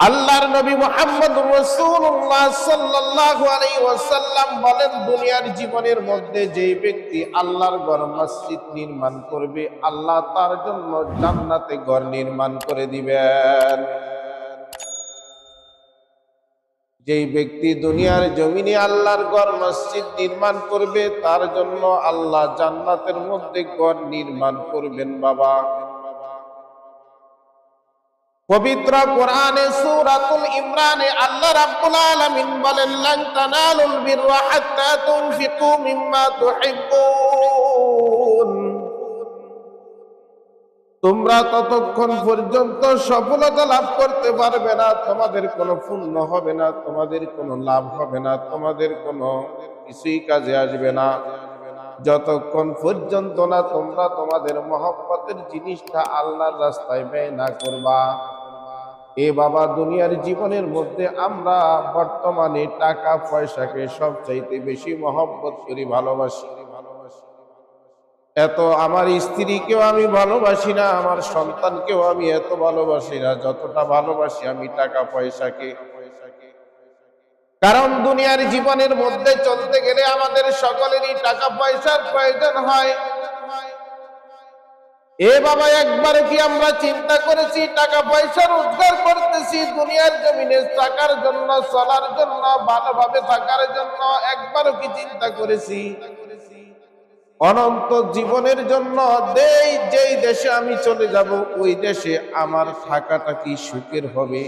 আল্লাহর নবী মুহাম্মদ রাসূলুল্লাহ সাল্লাল্লাহু আলাইহি ওয়াসাল্লাম বলেন, দুনিয়ার জীবনের মধ্যে যেই ব্যক্তি আল্লাহর ঘর মসজিদ নির্মাণ করবে, আল্লাহ তার জন্য জান্নাতে ঘর নির্মাণ করে দিবেন। যেই ব্যক্তি দুনিয়ার জমিনে আল্লাহর ঘর মসজিদ নির্মাণ করবে, তার জন্য আল্লাহ জান্নাতের মধ্যে ঘর নির্মাণ করবেন, বাবা। পবিত্র কোরআনে সূরাতুল ইমরানে আল্লাহ রাব্বুল আলামিন বলেন, লান তানালুল বিররা হাত্তা তুনফিকু মিম্মা তুহিব্বুন। তোমরা ততক্ষণ পর্যন্ত সফলতা লাভ করতে পারবে না, তোমাদের কোনো পুণ্য হবে না, তোমাদের কোনো লাভ হবে না, তোমাদের কোনো কিছুই কাজে আসবে না। যতক্ষণ পর্যন্ত না তোমরা তোমাদের মহব্বতের জিনিসটা আল্লাহর রাস্তায় ব্যয় না করবা। এ বাবা দুনিয়ার জীবনের মধ্যে আমরা বর্তমানে টাকা পয়সাকে সবচাইতে বেশি মহব্বত করি, ভালোবাসি। এত আমার স্ত্রীকেও আমি ভালোবাসি না, আমার সন্তানকেও আমি এত ভালোবাসি না, যতটা ভালোবাসি আমি টাকা পয়সাকে। কারণ দুনিয়ার জীবনের মধ্যে চলতে গেলে আমাদের সকলেরই টাকা পয়সার প্রয়োজন হয়। এ বাবা, একবার কি আমরা চিন্তা করেছি টাকা পয়সা রোজগার করতেছি, দুনিয়ার জমিনে থাকার জন্য, চলার জন্য, ভালোভাবে থাকার জন্য, একবারও কি চিন্তা করেছি? অনন্ত জীবনের জন্য দেই যেই দেশে আমি চলে যাব, ওই দেশে আমার থাকাটা কি সুখের হবে?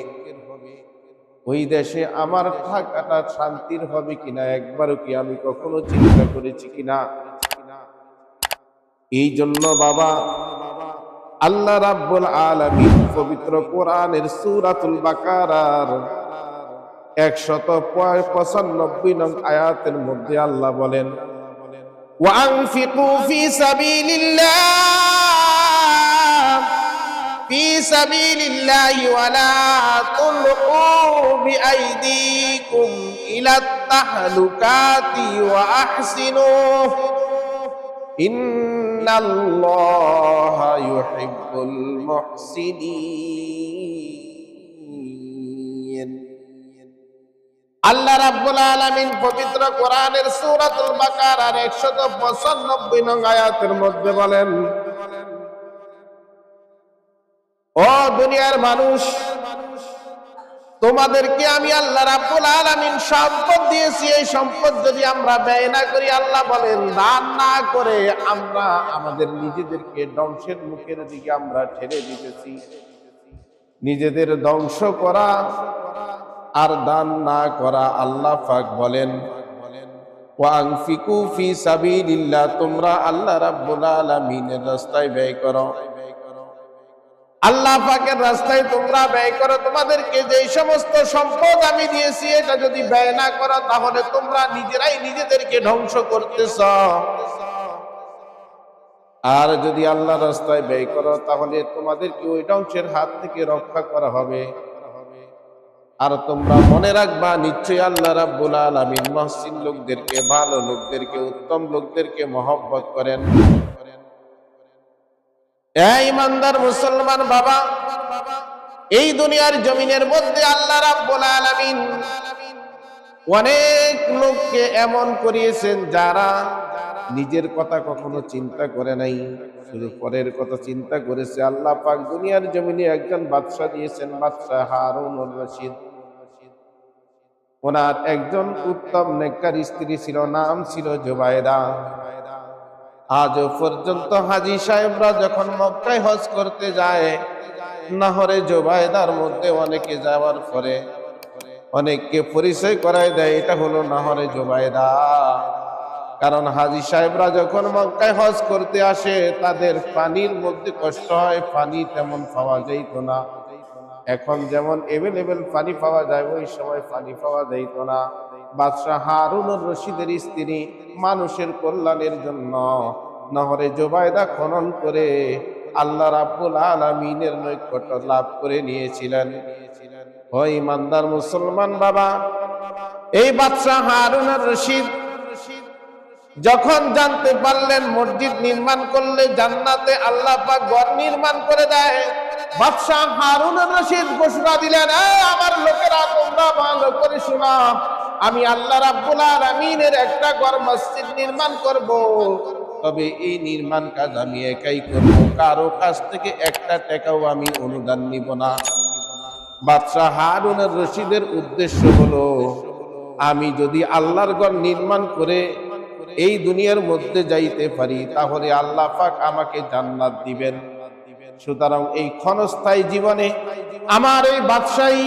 ওই দেশে আমার থাকাটা শান্তির হবে কিনা, একবারও কি আমি কখনো চিন্তা করেছি কিনা? এই জন্য বাবা আল্লাহ রাব্বুল আলামিন পবিত্র কোরআনের সূরাতুল বাকারার 195 নং আয়াতের মধ্যে আল্লাহ বলেন وأنفقوا في سبيل الله في سبيل الله ولا تلقوا بأيديكم إلى التهلكات وأحسنوا إن الله يحب المحسنين আল্লাহ রাব্বুল আলামিন পবিত্র কোরআনের সূরাতুল বাকারার 195 নং আয়াতের মধ্যে বলেন ও দুনিয়ার মানুষ তোমাদেরকে আমি আল্লাহ রাব্বুল আলামিন সম্পদ দিয়েছি, এই সম্পদ যদি আমরা ব্যয় না করি, আল্লাহ বলেন, দান না করে আমরা আমাদের নিজেদেরকে ধ্বংসের মুখের দিকে আমরা ঠেলে দিতেছি। নিজেদের ধ্বংস করা আর দান না করা, আল্লাহ পাক বলেন, ওয়াংফিকু ফি সাবিলিল্লাহ তোমরা আল্লাহ রাব্বুল আলামিনের রাস্তায় ব্যয় করো। আল্লাহ পাকের রাস্তায় তোমরা ব্যয় করো। তোমাদেরকে যেই সমস্ত সম্পদ আমি দিয়েছি, এটা যদি ব্যয় না করো, তাহলে তোমরা নিজেরাই নিজেদেরকে ধ্বংস করতেছ। আর যদি আল্লাহ রাস্তায় ব্যয় করো, তাহলে তোমাদেরকে ওই ধ্বংসের হাত থেকে রক্ষা করা হবে। আর তোমরা মনে রাখবা, নিশ্চয়ই আল্লাহ রাব্বুল আলামিন মহসিন লোকদেরকে, ভালো লোকদেরকে, উত্তম লোকদেরকে মহব্বত করেন। এই ইমানদার মুসলমান বাবা, এই দুনিয়ার জমিনের মধ্যে আল্লাহ আলামিন অনেক লোককে এমন করিয়েছেন যারা নিজের কথা কখনো চিন্তা করে নাই, শুধু পরের কথা চিন্তা করেছে। আল্লাহ পাক দুনিয়ার জমিনে একজন বাদশাহ দিয়েছেন, বাদশাহ হারুন রশিদ। ওনার একজন উত্তম নেককার স্ত্রী ছিল, নাম ছিল জুবাইদা আজও পর্যন্ত হাজি সাহেবরা যখন মক্কায় হজ করতে যায়, নাহরে জোবায়দার মধ্যে অনেকে যাওয়ার পরে অনেককে পরিচয় করায় দেয়, এটা হলো নাহরে জোবায়দা কারণ হাজি সাহেবরা যখন মক্কায় হজ করতে আসে, তাদের পানির মধ্যে কষ্ট হয়, পানি তেমন পাওয়া যাইত না। এখন যেমন এভেলেবেল পানি পাওয়া যায়, ওই সময় পানি পাওয়া যাইত না। বাদশাহ হারুনুর রশিদের স্ত্রী মানুষের কল্যাণের জন্য নহরে জোবায়দা খনন করে আল্লাহ রাব্বুল আলামিনের নৈকট্য লাভ করে নিয়েছিলেন। ও ইমানদার মুসলমান বাবা, এই বাদশাহ হারুনুর রশিদ যখন জানতে পারলেন মসজিদ নির্মাণ করলে জান্নাতে আল্লাহ পাক ঘর নির্মাণ করে দেয়, বাদশাহ হারুনুর রশিদ ঘোষণা দিলেন "এ আমার লোকেরা তোমরা ভালো করে শোনা আমি আল্লাহ রাব্বুল আলামিনের একটা ঘর, মসজিদ নির্মাণ করব। তবে এই নির্মাণ কাজ আমি একাই করব। কারও কাছ থেকে একটা টাকাও আমি অনুদান নিব না। বাদশাহ হারুনের রশিদের উদ্দেশ্য হলো, আমি যদি আল্লাহর ঘর নির্মাণ করে এই দুনিয়ার মধ্যে যাইতে পারি, তাহলে আল্লাহ পাক আমাকে জান্নাত দিবেন। সুতরাং এই ক্ষণস্থায়ী জীবনে আমার এই বাদশাহী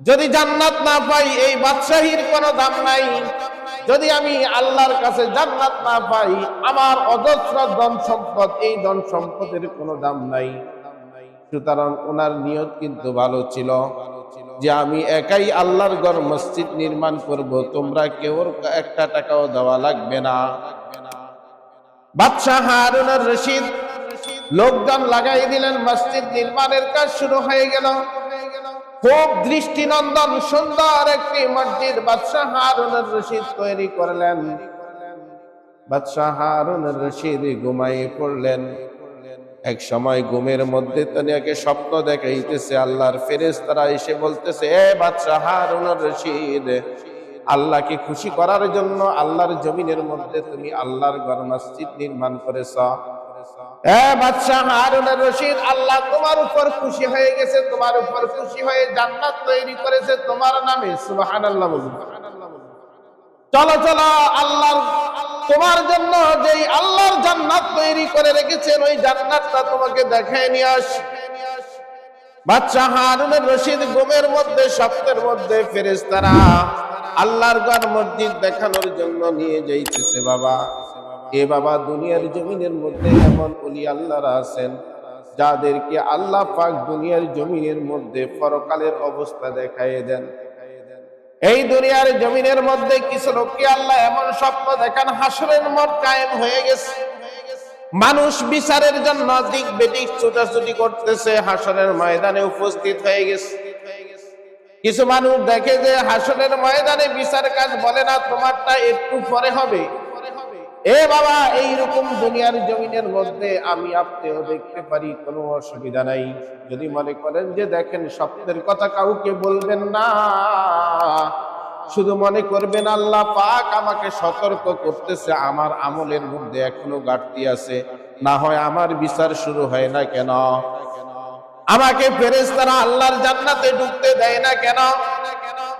যদি জান্নাত না পাই, এই বাদশাহীর কোনো দাম নাই। যদি আমি আল্লাহর কাছে জান্নাত না পাই, আমার অজস্র ধন সম্পদ, এই ধন সম্পদের কোনো দাম নাই। সুতরাং ওনার নিয়ত কিন্তু ভালো ছিল যে আমি একাই আল্লাহর ঘর মসজিদ নির্মাণ করব, তোমরা কেউ একটা টাকাও দেওয়া লাগবে না। বাদশাহ হারুনের রশিদ লোকজন লাগাই দিলেন, মসজিদ নির্মাণের কাজ শুরু হয়ে গেল। খুব দৃষ্টিনন্দন সুন্দর একটি মসজিদ বাদশাহ হারুনের রশিদ তৈরি করলেন। বাদশাহ হারুনের রশিদ ঘুমাইয়ে পড়লেন। এক সময় ঘুমের মধ্যে তাকে স্বপ্ন দেখাইতেছে, আল্লাহর ফেরেস তারা এসে বলতেছে, এ বাদশাহ হারুনের রশিদ আল্লাহকে খুশি করার জন্য আল্লাহর জমিনের মধ্যে তুমি আল্লাহর ঘর মসজিদ নির্মাণ করেছ? এ বাদশাহ হারুনের রশিদ, আল্লাহ তোমার উপর খুশি হয়ে গেছে, তোমার উপর খুশি হয়ে জান্নাত তৈরি করেছে, তোমার নামে সুবহানাল্লাহ বলুন। চলো চলো, আল্লাহর, তোমার জন্য যেই আল্লাহর জান্নাত তৈরি করে রেখেছেন, ওই জান্নাতটা তোমাকে দেখায় নিয়ে আস। বাচ্চা হারুনের রশিদ ঘুমের মধ্যে, স্বপ্নের মধ্যে ফেরেশতারা আল্লাহর ঘর মসজিদ দেখানোর জন্য নিয়ে যাইতেছে, বাবা। এ বাবা দুনিয়ার জমিনের মধ্যে এমন অলি আল্লাহরা আছেন, যাদেরকে আল্লাহ পাক দুনিয়ার জমিনের মধ্যে পরকালের অবস্থা দেখায় দেন। এই দুনিয়ার জমিনের মধ্যে কিছু লোককে আল্লাহ এমন স্বপ্ন দেখান, হাসরের মত কায়েম হয়ে গেছে। মানুষ বিচারের জন্য দিক বেদিক ছুটাছুটি করতেছে, হাসরের ময়দানে উপস্থিত হয়ে গেছে। কিছু মানুষ দেখে যে হাসরের ময়দানে বিচার কাজ বলে না, তোমারটা একটু পরে হবে। এ বাবা এই রকম দুনিয়ার জমিনের মধ্যে আমি আপনিও দেখতে পারি, কোনো অসুবিধা নাই। যদি মনে করেন যে দেখেন স্বপ্নের কথা কাউকে বলবেন না, শুধু মনে করবেন আল্লাহ পাক আমাকে সতর্ক করতেছে, আমার আমলের মধ্যে এখনও ঘাটতি আছে। না হয় আমার বিচার শুরু হয় না কেন? আমাকে ফেরেশতারা আল্লাহর জান্নাতে ঢুকতে দেয় না কেন?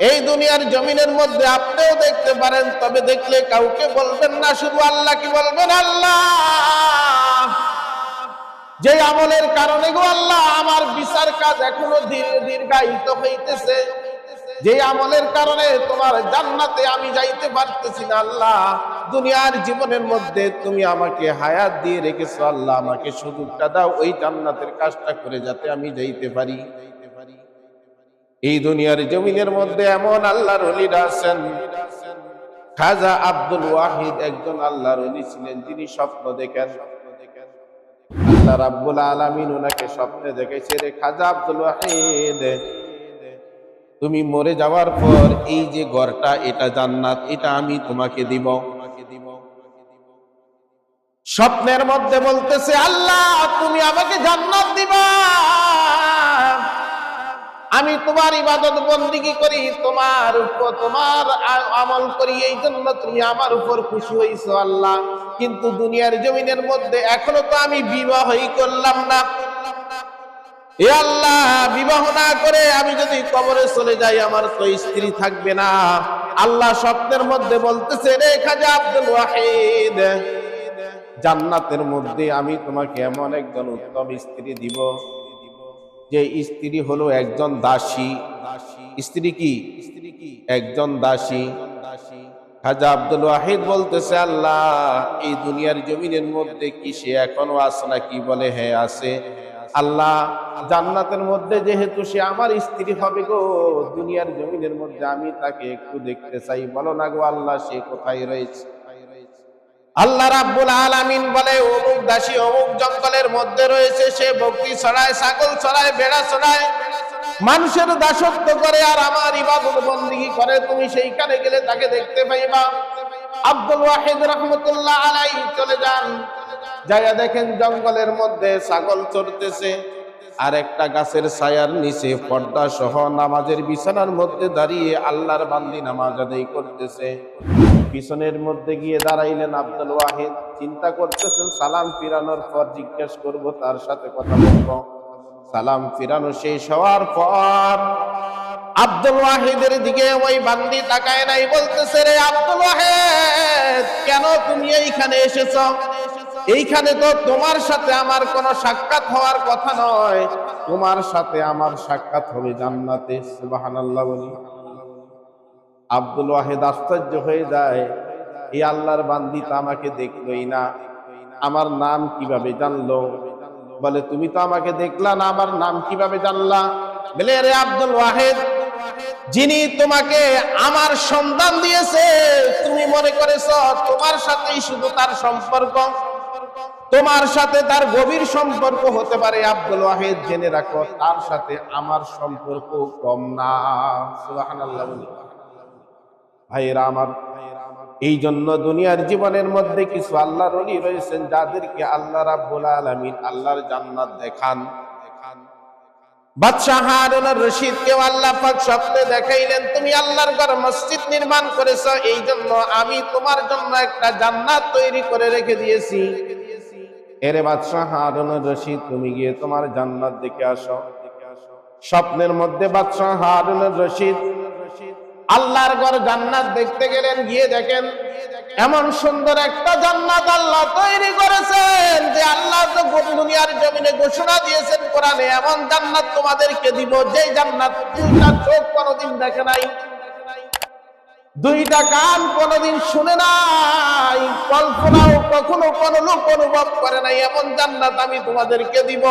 এই দুনিয়ার জমিনের মধ্যে আপনিও দেখতে পারেন, তবে দেখলে কাউকে বলবেন না, শুধু আল্লাহ কি বলবেন, আল্লাহ! যে আমলের কারণে গো আল্লাহ, আমার বিচার কাজ এখনও দীর্ঘায়িত হইতেছে। যে আমলের কারণে তোমার জান্নাতে আমি যাইতে পারতেছি না, আল্লাহ, দুনিয়ার জীবনের মধ্যে তুমি আমাকে হায়াত দিয়ে রেখেছো, আল্লাহ, আমাকে সুযোগটা দাও, ওই জান্নাতের কাজটা করে যাতে আমি যাইতে পারি। এই দুনিয়ার জমিনের মধ্যে এমন আল্লাহর অলিরা আছেন। খাজা আব্দুল ওয়াহিদ একজন আল্লাহর অলি ছিলেন যিনি স্বপ্ন দেখেন। আল্লাহ রাব্বুল আলামিন ওনাকে স্বপ্নে দেখেছে রে খাজা আব্দুল ওয়াহিদ। তুমি মরে যাওয়ার পর এই যে ঘরটা, এটা জান্নাত, এটা আমি তোমাকে দিব। স্বপ্নের মধ্যে বলতেছে, আল্লাহ, তুমি আমাকে জান্নাত দিবা। আমি তোমার ইবাদত বন্দিগি করি, তোমার উপর, তোমার আমল করি, এই জন্য তুমি আমার উপর খুশি হইছো আল্লাহ। কিন্তু দুনিয়ার জমিনের মধ্যে এখনও তো আমি বিবাহই করলাম না। এ আল্লাহ, বিবাহ না করে আমি যদি কবরে চলে যাই, আমার তো স্ত্রী থাকবে না। আল্লাহ স্বপ্নের মধ্যে বলতেছে, রে খাজা আব্দুল ওয়াহিদ, জান্নাতের মধ্যে আমি তোমাকে এমন একজন উত্তম স্ত্রী দিব যে স্ত্রী হলো একজন দাসী। স্ত্রী কি? স্ত্রী কি একজন দাসী। খাজা আব্দুল ওয়াহিদ বলতেছে, আল্লাহ, এই দুনিয়ার জমিনের মধ্যে কি সে এখনও আছে না কি বলে হ্যাঁ আছে। আল্লাহ, জান্নাতের মধ্যে যেহেতু সে আমার স্ত্রী হবে গো, দুনিয়ার জমিনের মধ্যে আমি তাকে একটু দেখতে চাই। বলো না গো আল্লাহ, সে কোথায় রয়েছে? আল্লাহ রাব্বুল আলামিন বলে, অমুক দাসী অমুক জঙ্গলের মধ্যে রয়েছে, সে বকরি ছড়ায়, ছাগল ছড়ায় বেড়া ছড়ায়। মানুষের দাসত্ব করে আর আমার ইবাদত বন্দিগি করে, তুমি সেইখানে গেলে তাকে দেখতে পাইবা। আব্দুল ওয়াহিদ রহমতুল্লাহ আলাই চলে যান। যাইয়া দেখেন জঙ্গলের মধ্যে ছাগল চড়তেছে। আর একটা গাছের ছায়ার নিচে পর্দা সহ নামাজের বিছানার মধ্যে দাঁড়িয়ে আল্লাহর বান্দি নামাজ আদায় করতেছে। পিছনের মধ্যে গিয়ে দাঁড়াইলেন আব্দুল ওয়াহিদ। চিন্তা করতেছেন, সালাম ফিরানোর পর জিজ্ঞেস করব, তার সাথে কথা বলব। সালাম ফিরানো শেষ হওয়ার পর আব্দুল ওয়াহিদের দিকে ওই বান্দি তাকায় নাই, বলতেছে, রে আব্দুল ওয়াহিদ, কেন তুমি এইখানে এসেছ? এইখানে তো তোমার সাথে আমার কোনো সাক্ষাৎ হওয়ার কথা নয়। তোমার সাথে আমার সাক্ষাৎ হবে জান্নাতে। সুবহানাল্লাহ বলি। আব্দুল ওয়াহিদ আশ্চর্য হয়ে যায় এই আল্লাহর বান্দি তো আমাকে দেখলোই না, আমার নাম কীভাবে জানলো? বলে, তুমি তো আমাকে দেখলা না, আমার নাম কীভাবে জানলা? বলে রে আব্দুল ওয়াহিদ, যিনি তোমাকে আমার সন্তান দিয়েছে, তুমি মনে করেছ তোমার সাথেই শুধু তার সম্পর্ক? তোমার সাথে তার গভীর সম্পর্ক হতে পারে, আব্দুল ওয়াহেদ, জেনে রাখো, তার সাথে আমার সম্পর্ক কম না। সুবহানাল্লাহ। ভাইয়েরা আমার, এই জন্য দুনিয়ার জীবনের মধ্যে কিছু আল্লাহর অলি রয়েছেন যাদেরকে আল্লাহ রাব্বুল আলামিন আল্লাহর জান্নাত দেখান। বাদশাহ হারুনুর রশিদ কেউ আল্লাহ পাক স্বপ্নে দেখাইলেন, তুমি আল্লাহর ঘর মসজিদ নির্মাণ করেছ, এই জন্য আমি তোমার জন্য একটা জান্নাত তৈরি করে রেখে দিয়েছি। এরে বাদশাহ হারুনুর রশিদ, তুমি গিয়ে তোমার জান্নাত দেখে আসো। স্বপ্নের মধ্যে বাদশাহ হারুনুর রশিদ আল্লাহর ঘর জান্নাত দেখতে গেলেন, গিয়ে দেখেন এমন সুন্দর একটা জান্নাত আল্লাহ তৈরি করেছেন যে আল্লাহ তো গোটা দুনিয়ার জমিনে ঘোষণা দিয়েছেন, কোরআনে এমন জান্নাত তোমাদেরকে দিব, যেই জান্নাত দুইটা চোখ কোনোদিন দেখে নাই, দুইটা কান কোনোদিন শুনে নাই, কল্পনাও কখনো কোনো লোক অনুভব করে নাই, এমন জান্নাত আমি তোমাদেরকে দিব।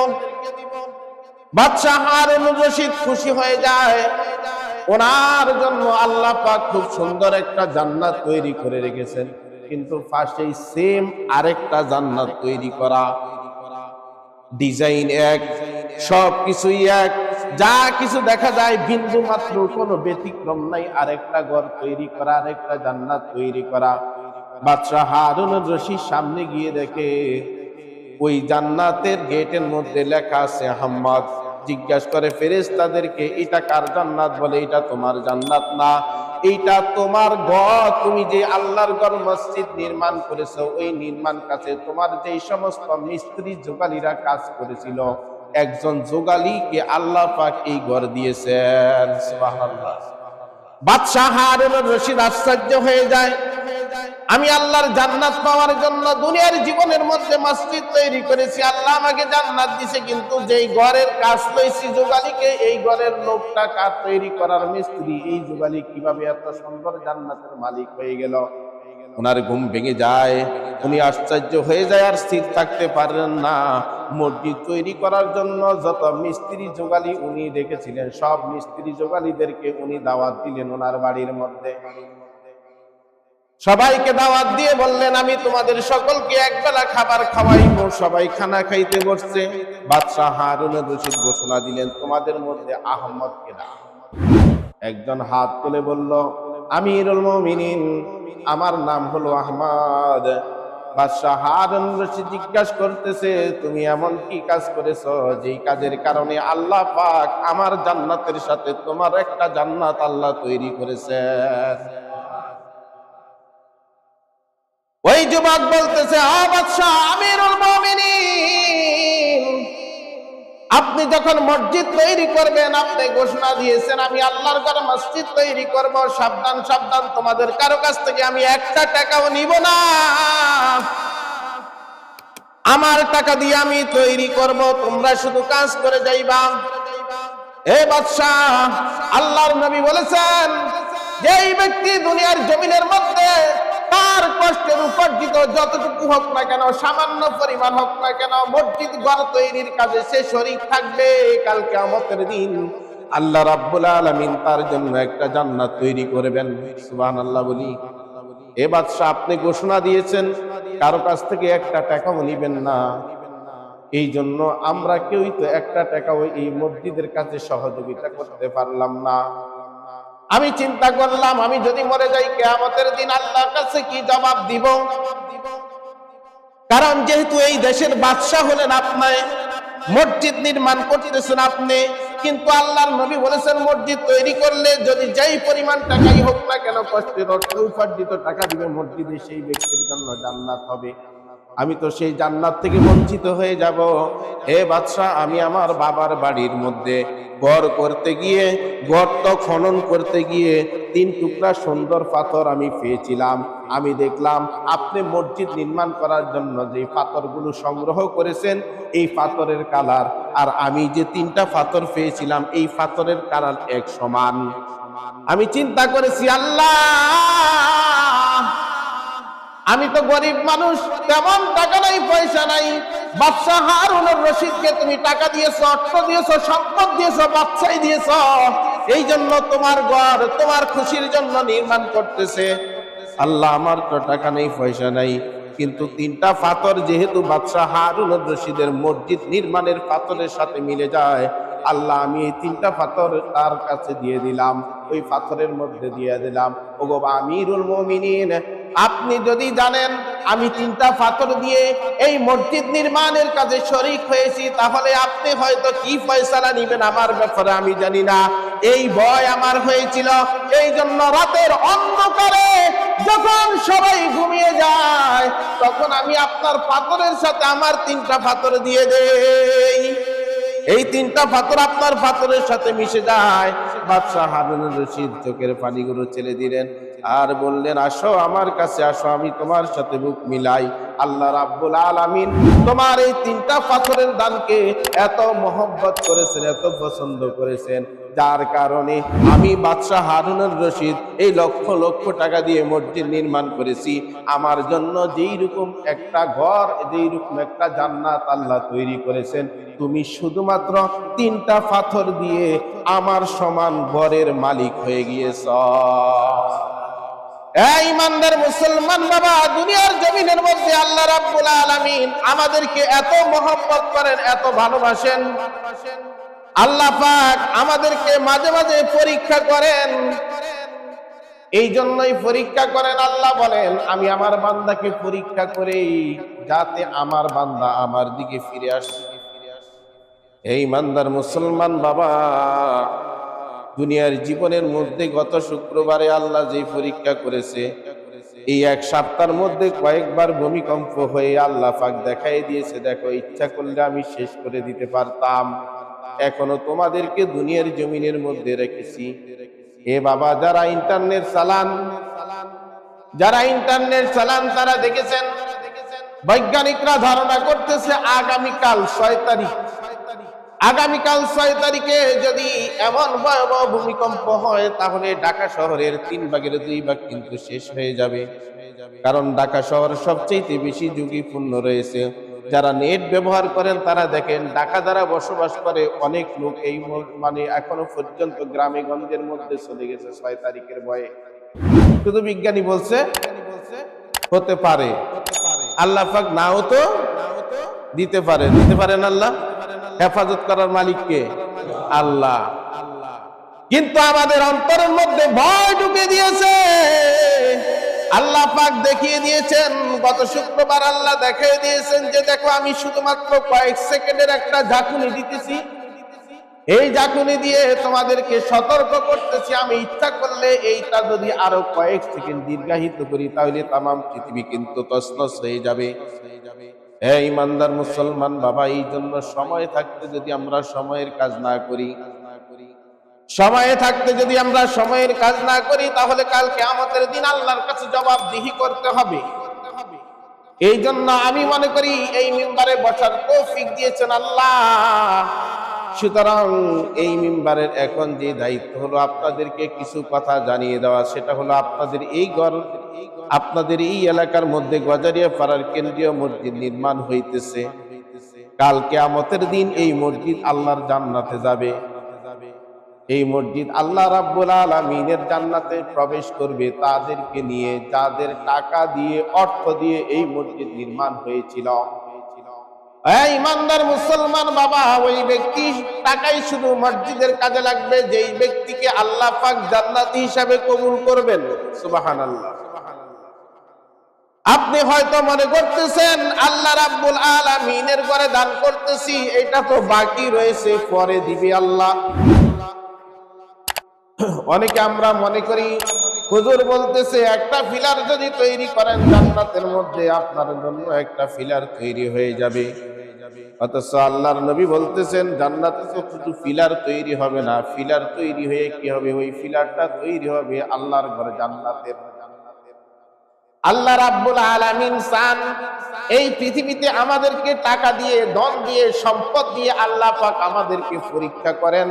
বাদশাহ হারুন রশিদ খুশি হয়ে যায়। ওনার জন্য আল্লাহ পাক খুব সুন্দর একটা জান্নাত তৈরি করে রেখেছেন। কিন্তু পাশেই সেম আরেকটা জান্নাত তৈরি করা। ডিজাইন এক সব কিছুই এক। যা কিছু দেখা যায় বিন্দু মাত্র, কোনো ব্যতিক্রম নাই। আরেকটা ঘর তৈরি করা, আরেকটা জান্নাত তৈরি করা। বাদশাহ হারুন রশিদ সামনে গিয়ে দেখে, ওই জান্নাতের গেটের মধ্যে লেখা আছে আহম্মদ জিজ্ঞাসা করে ফেরেস তাদেরকে এটা কার জান্নাত? বলে, এটা তোমার জান্নাত না। এইটা তোমার ঘর। তুমি যে আল্লাহর ঘর মসজিদ নির্মাণ করেছ, ওই নির্মাণ কাছে তোমার যে সমস্ত মিস্ত্রি যোগালীরা কাজ করেছিল, একজন যোগালীকে আল্লাহ পাক এই ঘর দিয়েছেন। সুবহানাল্লাহ। বাদশাহ হারুনুর রশিদ আশ্চর্য হয়ে যায়। আমি আল্লাহর জান্নাত পাওয়ার জন্য দুনিয়ার জীবনের মধ্যে মসজিদ তৈরি করেছি। আল্লাহ আমাকে জান্নাত দিছে, কিন্তু যেই ঘরের কাজ লইছি যোগালীকে, এই ঘরের লোকটা কাজ তৈরি করার মিস্ত্রি? এই যোগালী কীভাবে এত সুন্দর জান্নাতের মালিক হয়ে গেল? ওনার ঘুম ভেঙে যায়। উনি আশ্চর্য হয়ে যায় আর স্থির থাকতে পারেন না। মসজিদ তৈরি করার জন্য যত মিস্ত্রি যোগালি উনি রেখেছিলেন সব মিস্ত্রি যোগালীদেরকে উনি দাওয়াত দিলেন ওনার বাড়ির মধ্যে। সবাইকে দাওয়াত দিয়ে বললেন, আমি তোমাদের সকলকে একবেলা খাবার খাওয়াইবো। সবাই খানা খাইতে বসছে। বাদশাহ হারুনের রশিদ ঘোষণা দিলেন, তোমাদের মধ্যে আহম্মদকে না একজন হাত তুলে বলল আমিরুল মুমিনিন। আমার নাম হলো আহমদ। বাদশাহ হারুন রশিদ জিজ্ঞাসা করতেছে, তুমি এমন কি কাজ করেছ যেই কাজের কারণে আল্লাহ পাক আমার জান্নাতের সাথে তোমার একটা জান্নাত আল্লাহ তৈরি করেছেন? ওই যুবক বলতেছে আ বাদশাহ আমিরুল যখন মসজিদ তৈরি করবেন, আপনি ঘোষণা দিয়েছেন, আমি আল্লাহর ঘরে মসজিদ তৈরি করব, সাবধান সাবধান, তোমাদের কারও কাছ থেকে আমি একটা টাকাও নিব না। আমার টাকা দিয়ে আমি তৈরি করব, তোমরা শুধু কাজ করে যাইবা। এ বাদশাহ, আল্লাহর নবী বলেছেন, যেই ব্যক্তি দুনিয়ার জমিনের মধ্যে তার কষ্টের উপার্জিত যতটুকু হোক না কেন, সামান্য পরিমাণ হোক না কেন, মসজিদ ঘর তৈরির কাজে সে শরীর থাকবে। কালকে আমতের দিন আল্লাহ রাব্বুল আলামিন তার জন্য একটা জান্নাত তৈরি করবেন। সুবহানাল্লাহ বলি। এ বাদশাহ আপনি ঘোষণা দিয়েছেন, কারও কাছ থেকে একটা টাকাও নিবেন না। এই জন্য আমরা কেউই তো একটা টাকাও এই মসজিদের কাছে সহযোগিতা করতে পারলাম না। আমি চিন্তা করলাম, আমি যদি মরে যাই, কেয়ামতের দিন আল্লাহর কাছে কি জবাব দিব? কারণ যেহেতু এই দেশের বাদশাহ হলেন আপনি, মসজিদ নির্মাণ করতেছেন আপনি, কিন্তু আল্লাহর নবী বলেছেন, মসজিদ তৈরি করলে যদি যেই পরিমাণ টাকাই হোক না কেন কষ্টের অর্থ উপার্জিত টাকা দিবে মসজিদে, সেই ব্যক্তির জন্য জান্নাত হবে। আমি তো সেই জান্নাত থেকে বঞ্চিত হয়ে যাব। হে বাদশাহ, আমি আমার বাবার বাড়ির মধ্যে ঘর করতে গিয়ে গর্ত খনন করতে গিয়ে তিন টুকরা সুন্দর পাথর আমি পেয়েছিলাম। আমি দেখলাম আপনি মসজিদ নির্মাণ করার জন্য যে পাথরগুলো সংগ্রহ করেছেন, এই পাথরের কালার। আর আমি যে তিনটা পাথর পেয়েছিলাম, এই পাথরের কালার এক সমান। আমি চিন্তা করেছি, আল্লাহ! আমি তো গরিব মানুষ, তেমন টাকা নাই, পয়সা নাই। বাদশাহ হারুনের রশিদকে তুমি টাকা দিয়েছ, অর্থ দিয়েছ, সম্পদ দিয়েছ বাচ্চাই দিয়েছ। এই জন্য তোমার ঘর, তোমার খুশির জন্য নির্মাণ করতেছে। আল্লাহ, আমার তো টাকা নেই, পয়সা নাই। কিন্তু তিনটা পাথর যেহেতু বাদশাহ হারুনের রশিদের মসজিদ নির্মাণের পাথরের সাথে মিলে যায়, আল্লাহ, আমি এই তিনটা পাথর তার কাছে দিয়ে দিলাম, ওই পাথরের মধ্যে দিয়ে দিলাম। ওগো আমিরুল মুমিনিন আপনি যদি জানেন, আমি তিনটা পাথর দিয়ে এই মসজিদ নির্মাণের কাজে শরিক হয়েছি, তাহলে আপনি হয়তো কি ফয়সালা নিবেন আমার ব্যাপারে আমি জানি না। এই ভয় আমার হয়েছিল। এই জন্য রাতের অন্ধকারে যখন সবাই ঘুমিয়ে যায়, তখন আমি আপনার পাথরের সাথে আমার তিনটা পাথর দিয়ে দেই। এই তিনটা পাথর আপনার পাথরের সাথে মিশে যায়। বাদশাহ হারুনুর রশিদ চোখের পানিগুলো ছেলে দিলেন। আর বললেন, আসো আমার কাছে, আসো, আমি তোমার সাথে বুক মিলাই। আল্লাহ রাব্বুল আলামিন তোমার এই তিনটা পাথরের দানকে এত মহব্বত করেছেন, এত পছন্দ করেছেন। যার কারণে আমি বাদশাহ হারুনুর রশিদ এই লক্ষ লক্ষ টাকা দিয়ে মসজিদ নির্মাণ করেছি। আমার জন্য যেই রকম একটা ঘর যেই রকম একটা জান্নাত আল্লাহ তৈরি করেছেন। তুমি শুধুমাত্র তিনটা পাথর দিয়ে আমার সমান ঘরের মালিক হয়ে গিয়েছ। ইমানদার মুসলমান বাবা, দুনিয়ার জমিনের মধ্যে আল্লাহ রাব্বুল আলামিন আমাদেরকে এত মহব্বত করেন, এত ভালোবাসেন। আল্লাহ পাক আমাদেরকে মাঝে মাঝে পরীক্ষা করেন। এই জন্যই পরীক্ষা করেন, আল্লাহ বলেন, আমি আমার বান্দাকে পরীক্ষা করেই যাতে আমার বান্দা আমার দিকে ফিরে আসে। এই মান্দার মুসলমান বাবা দুনিয়ার জীবনের মধ্যে গত শুক্রবারে আল্লাহ যে পরীক্ষা করেছে, এই এক সপ্তাহের মধ্যে কয়েকবার ভূমিকম্প হয়ে আল্লাহ পাক দেখাই দিয়েছে, দেখো, ইচ্ছা করলে আমি শেষ করে দিতে পারতাম। এখনও তোমাদেরকে দুনিয়ার জমিনের মধ্যে রেখেছি। এ বাবা, যারা ইন্টারনেট চালান, যারা ইন্টারনেট চালান, তারা দেখেছেন, বৈজ্ঞানিকরা ধারণা করতেছে আগামীকাল ছয় তারিখ আগামীকাল ছয় তারিখে যদি এমন ভয়াবহ ভূমিকম্প হয়, তাহলে ঢাকা শহরের তিন ভাগের দুই ভাগ কিন্তু শেষ হয়ে যাবে। কারণ ঢাকা শহর সবচেয়ে বেশি ঝুঁকিপূর্ণ রয়েছে। যারা নেট ব্যবহার করেন, তারা দেখেন ঢাকা দ্বারা বসবাস করে অনেক লোক এই মানে এখনও পর্যন্ত গ্রামে গঞ্জের মধ্যে চলে গেছে ছয় তারিখের ভয়ে। শুধু বিজ্ঞানী বলছে, হতে পারে। আল্লাহ পাক নাও তো দিতে পারে। দিতে পারেন আল্লাহ? হেফাজত করার মালিককে? আল্লাহ। কিন্তু আমাদের অন্তরের মধ্যে ভয় ঢুকে দিয়েছে। আল্লাহ পাক দেখিয়ে দিয়েছেন, গত শুক্রবার আল্লাহ দেখিয়ে দিয়েছেন যে, দেখো আমি শুধুমাত্র কয়েক সেকেন্ডের একটা ঝাঁকুনি দিতেছি। এই জাকুনি দিয়ে তোমাদেরকে সতর্ক করতেছি, আমি ইচ্ছা করলে এইটা যদি আরও কয়েক সেকেন্ড দীর্ঘায়িত করি, তাহলে তামাম পৃথিবী কিন্তু তসনস হয়ে যাবে। হ্যাঁ ইমানদার মুসলমান বাবা, এই জন্য সময় থাকতে যদি আমরা সময়ের কাজ না করি, সময়ে থাকতে যদি আমরা সময়ের কাজ না করি, তাহলে কালকে আমাদের দিন আল্লাহর কাছে জবাবদিহি করতে হবে। এই জন্য আমি মনে করি, এই মেম্বারে বসার তৌফিক দিয়েছেন আল্লাহ। সুতরাং এই মেম্বারের এখন যে দায়িত্ব হলো আপনাদেরকে কিছু কথা জানিয়ে দেওয়া, সেটা হলো আপনাদের এই ঘর আপনাদের এই এলাকার মধ্যে গজারিয়া পাড়ার কেন্দ্রীয় মসজিদ নির্মাণ হইতেছে। কালকে আমতের দিন এই মসজিদ আল্লাহর জান্নাতে যাবে। এই মসজিদ আল্লাহ রাব্বুল আলামিনের জান্নাতে প্রবেশ করবে তাদেরকে নিয়ে, যাদের টাকা দিয়ে, অর্থ দিয়ে এই মসজিদ নির্মাণ হয়েছিল। ইমানদার মুসলমান বাবা, ওই ব্যক্তি টাকাই শুধু মসজিদের কাজে লাগবে, যেই ব্যক্তিকে আল্লাহ পাক জান্নাতি হিসাবে কবুল করবেন। সুবাহান আল্লাহ আপনি হয়তো মনে করতেছেন, আল্লাহ রাব্বুল আলামিনের ঘরে দান করতেছি, এটা তো বাকি রয়েছে, পরে দিবি আল্লাহ। অনেকে আমরা মনে করি, হুজুর বলতেছে, একটা ফিলার যদি তৈরি করেন, জান্নাতের মধ্যে আপনার জন্য একটা ফিলার তৈরি হয়ে যাবে। অথচ আল্লাহর নবী বলতেছেন, জান্নাতে তো শুধু ফিলার তৈরি হবে না, ফিলার তৈরি হয়ে কি হবে? ওই ফিলারটা তৈরি হবে আল্লাহর ঘরে জান্নাতের আল্লাহ রাব্বুল আলামিন সান, এই পৃথিবীতে আমাদেরকে টাকা দিয়ে, ধন দিয়ে, সম্পদ দিয়ে আল্লাহ পাক আমাদেরকে পরীক্ষা করেন।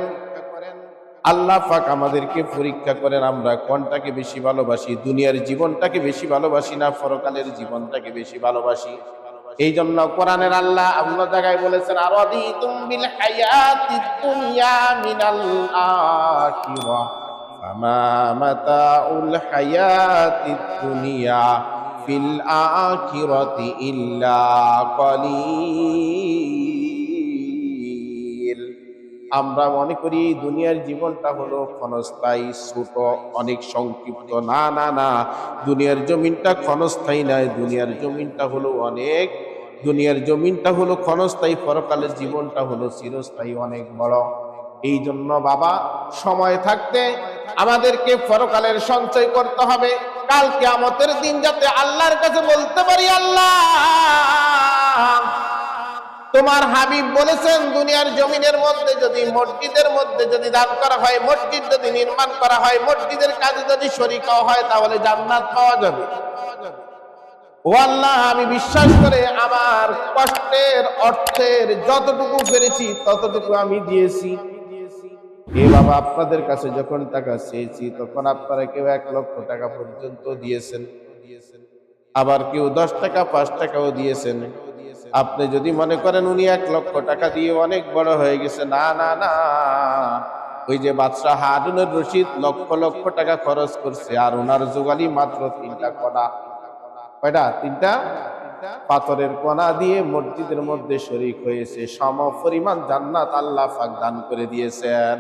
আল্লাহ পাক আমাদেরকে পরীক্ষা করেন, আমরা কোনটাকে বেশি ভালোবাসি? দুনিয়ার জীবনটাকে বেশি ভালোবাসি না পরকালের জীবনটাকে বেশি ভালোবাসি? এই জন্য কোরআনের আল্লাহ আল্লাহ জায়গায় বলেছেন আর বিল হায়াতিদ দুনিয়া মিনাল আখিরাহ। فما متاع الحياة الدنيا في الآخرة إلا قليل আমরা মনে করি এই দুনিয়ার জীবনটা হলো ক্ষণস্থায়ী ছোট অনেক সংক্ষিপ্ত না না না দুনিয়ার জমিনটা ক্ষণস্থায়ী নয় দুনিয়ার জমিনটা হলো অনেক দুনিয়ার জমিনটা হলো ক্ষণস্থায়ী পরকালের জীবনটা হলো চিরস্থায়ী অনেক বড় এই জন্য বাবা, সময় থাকতে আমাদেরকে পরকালের সঞ্চয় করতে হবে। কাল কিয়ামতের দিন যাতে আল্লাহর কাছে বলতে পারি, আল্লাহ, তোমার হাবিব বলেছেন, দুনিয়ার জমিনের মধ্যে যদি মসজিদের মধ্যে যদি দান করা হয়, মসজিদ যদি নির্মাণ করা হয়, মসজিদের কাজে যদি শরিক হয়, তাহলে জান্নাত পাওয়া যাবে। ও আমি বিশ্বাস করে আমার কষ্টের, অর্থের যতটুকু পেরেছি, ততটুকু আমি দিয়েছি। এ বাবা, আপনাদের কাছে যখন টাকা চেয়েছি, তখন আপনারা কেউ এক লক্ষ টাকা পর্যন্ত দিয়েছেন। দিয়েছেন আবার কেউ দশ টাকা, পাঁচ টাকাও দিয়েছেন। আপনি যদি মনে করেন উনি এক লক্ষ টাকা দিয়ে অনেক বড় হয়ে গেছে, না না না। ওই যে বাদশাহ হারুনের রশিদ লক্ষ লক্ষ টাকা খরচ করছে, আর ওনার জোগালি মাত্র তিনটা কণা। কয়টা? তিনটা? পাথরের কণা দিয়ে মসজিদের মধ্যে শরিক হয়েছে। সম পরিমাণ জান্নাত আল্লাহ ফাক দান করে দিয়েছেন।